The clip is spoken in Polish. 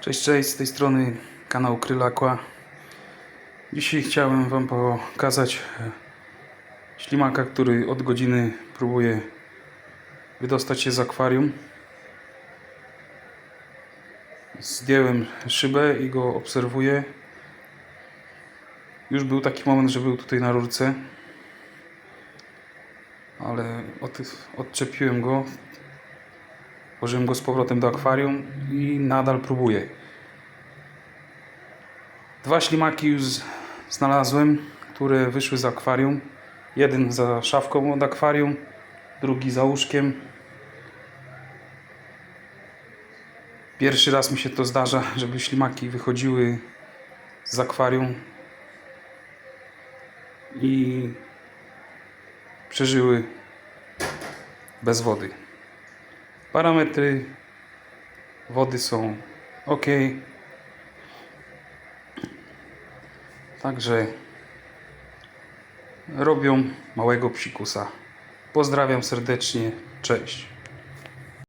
Cześć, cześć, z tej strony kanał Krylakła. Dzisiaj chciałem Wam pokazać e, ślimaka, który od godziny próbuje wydostać się z akwarium. Zdjąłem szybę i go obserwuję. Już był taki moment, że był tutaj na rurce, ale od, odczepiłem go, włożyłem go z powrotem do akwarium i nadal próbuję. Dwa ślimaki już znalazłem, które wyszły z akwarium. Jeden za szafką od akwarium, drugi za łóżkiem. Pierwszy raz mi się to zdarza, żeby ślimaki wychodziły z akwarium i przeżyły bez wody. Parametry wody są ok. Także robią małego psikusa. Pozdrawiam serdecznie. Cześć.